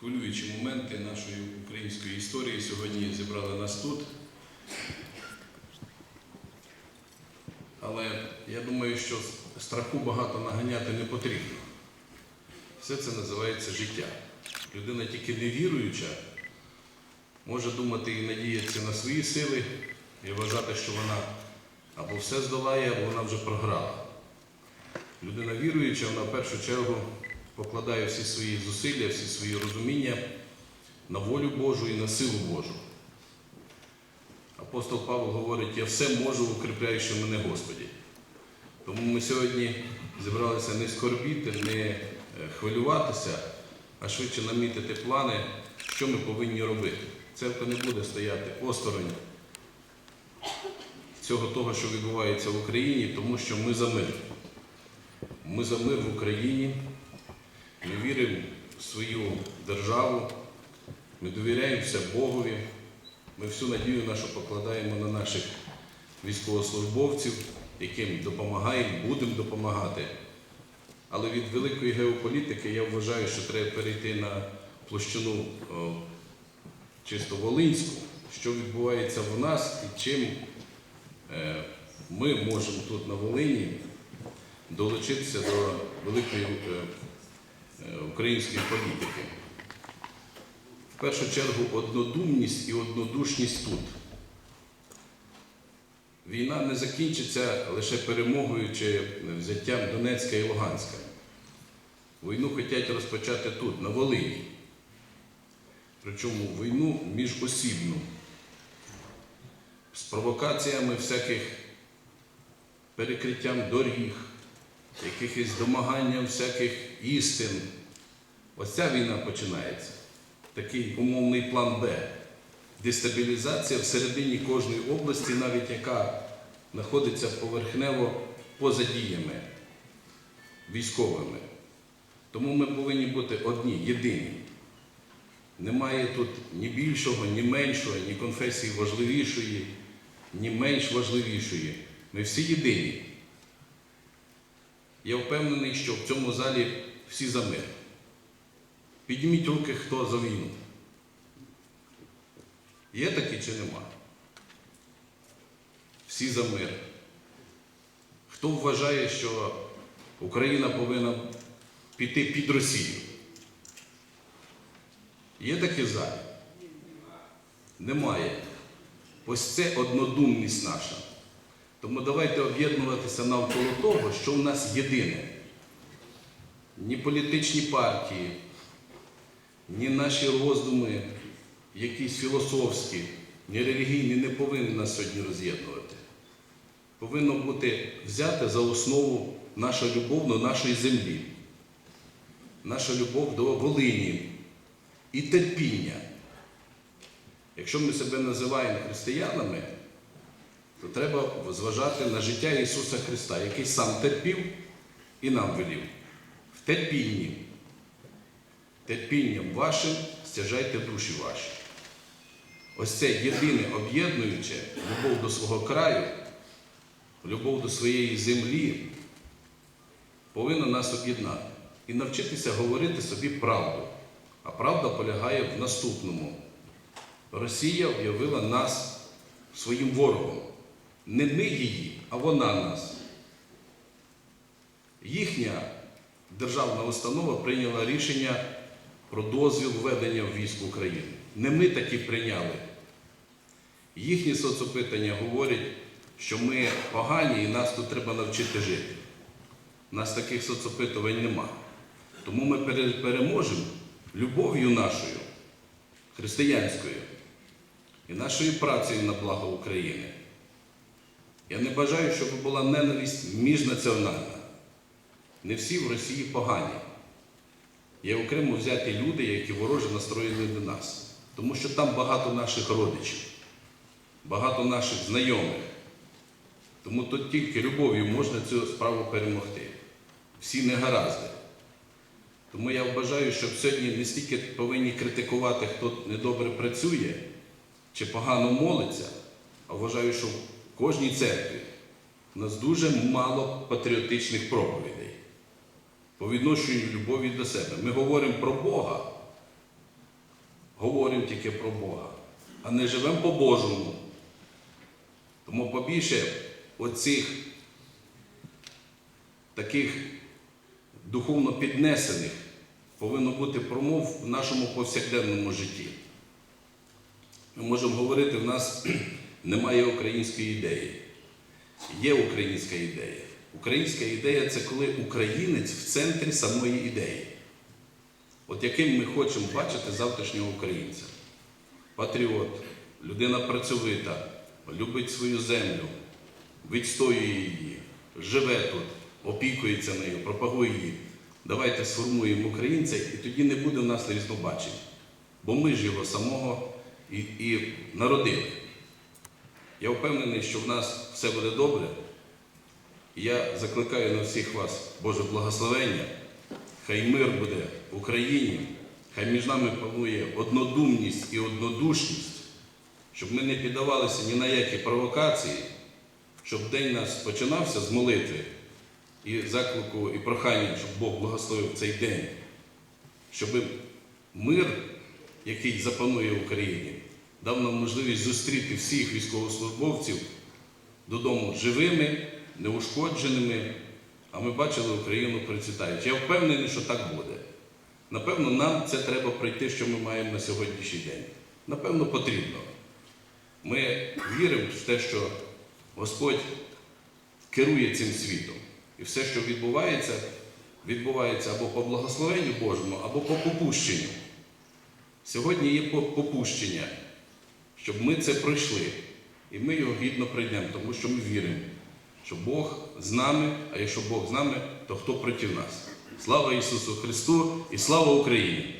хвилюючі моменти нашої української історії сьогодні зібрали нас тут. Але я думаю, що страху багато наганяти не потрібно. Все це називається життя. Людина тільки невіруюча, може думати і надіятися на свої сили і вважати, що вона або все здолає, або вона вже програла. Людина віруюча, вона в першу чергу покладає всі свої зусилля, всі свої розуміння на волю Божу і на силу Божу. Апостол Павло говорить, я все можу, укріпляючи мене Господі. Тому ми сьогодні зібралися не скорбіти, не е, хвилюватися, а швидше намітити плани, що ми повинні робити. Церква не буде стояти осторонь цього того, що відбувається в Україні, тому що ми за мир. Ми за мир в Україні, ми віримо в свою державу, ми довіряємося Богові, ми всю надію нашу покладаємо на наших військовослужбовців, яким допомагаємо, будемо допомагати. Але від великої геополітики я вважаю, що треба перейти на площину чисто волинську, що відбувається в нас і чим е, ми можемо тут на Волині долучитися до великої е, української політики. В першу чергу однодумність і однодушність тут. Війна не закінчиться лише перемогою чи взяттям Донецька і Луганська. Війну хочуть розпочати тут, на Волині. Причому війну міжосібну, з провокаціями всяких перекриттям доріг, якихось домаганням всяких істин. Ось ця війна починається. Такий умовний план Б. Дестабілізація всередині кожної області, навіть яка знаходиться поверхнево поза діями військовими. Тому ми повинні бути одні, єдині. Немає тут ні більшого, ні меншого, ні конфесії важливішої, ні менш важливішої. Ми всі єдині. Я впевнений, що в цьому залі всі за мир. Підніміть руки, хто за війну. Є такі чи нема? Всі за мир. Хто вважає, що Україна повинна піти під Росію? Є такі залі? Немає. Ось це однодумність наша. Тому давайте об'єднуватися навколо того, що в нас єдине. Ні політичні партії, ні наші роздуми, якісь філософські, ні релігійні, не повинні нас сьогодні роз'єднувати. Повинно бути взяти за основу наша любов до нашої землі, наша любов до Волині і терпіння. Якщо ми себе називаємо християнами, то треба зважати на життя Ісуса Христа, який сам терпів і нам велів. В терпінні. Терпінням вашим стяжайте душі ваші. Ось це єдине об'єднуюче любов до свого краю, любов до своєї землі повинна нас об'єднати і навчитися говорити собі правду. А правда полягає в наступному. Росія об'явила нас своїм ворогом. Не ми її, а вона нас. Їхня державна установа прийняла рішення про дозвіл введення в військ України. Не ми такі прийняли. Їхні соцопитання говорять, що ми погані і нас тут треба навчити жити. У нас таких соцопитувань нема. Тому ми переможемо любов'ю нашою, християнською і нашою працею на благо України. Я не бажаю, щоб була ненависть міжнаціональна. Не всі в Росії погані. Є окремо взяті люди, які вороже настроєні до нас. Тому що там багато наших родичів, багато наших знайомих. Тому тут тільки любов'ю можна цю справу перемогти. Всі негаразди. Тому я вважаю, що сьогодні не стільки повинні критикувати, хто недобре працює чи погано молиться, а вважаю, що в кожній церкві у нас дуже мало патріотичних проповідей по відношенню любові до себе. Ми говоримо про Бога, говоримо тільки про Бога, а не живемо по-божому. Тому побільше оцих таких духовно піднесених повинно бути промов в нашому повсякденному житті. Ми можемо говорити, в нас немає української ідеї. Є українська ідея. Українська ідея це коли українець в центрі самої ідеї. От яким ми хочемо бачити завтрашнього українця. Патріот, людина працьовита, любить свою землю, відстоює її, живе тут, опікується нею, пропагує її. Давайте сформуємо українця, і тоді не буде в нас різнобачень. Бо ми ж його самого і, і народили. Я впевнений, що в нас все буде добре. Я закликаю на всіх вас Боже благословення. Хай мир буде в Україні, хай між нами панує однодумність і однодушність, щоб ми не піддавалися ні на які провокації, щоб день нас починався з молитви і заклику, і прохання, щоб Бог благословив цей день, щоб мир, який запанує в Україні, дав нам можливість зустріти всіх військовослужбовців додому живими, неушкодженими, а ми бачили Україну процвітаючи. Я впевнений, що так буде. Напевно, нам це треба пройти, що ми маємо на сьогоднішній день. Напевно, потрібно. Ми віримо в те, що Господь керує цим світом. І все, що відбувається, відбувається або по благословенню Божому, або по попущенню. Сьогодні є попущення, щоб ми це пройшли. І ми його гідно прийдемо, тому що ми віримо, що Бог з нами, а якщо Бог з нами, то хто проти нас? Слава Ісусу Христу і слава Україні!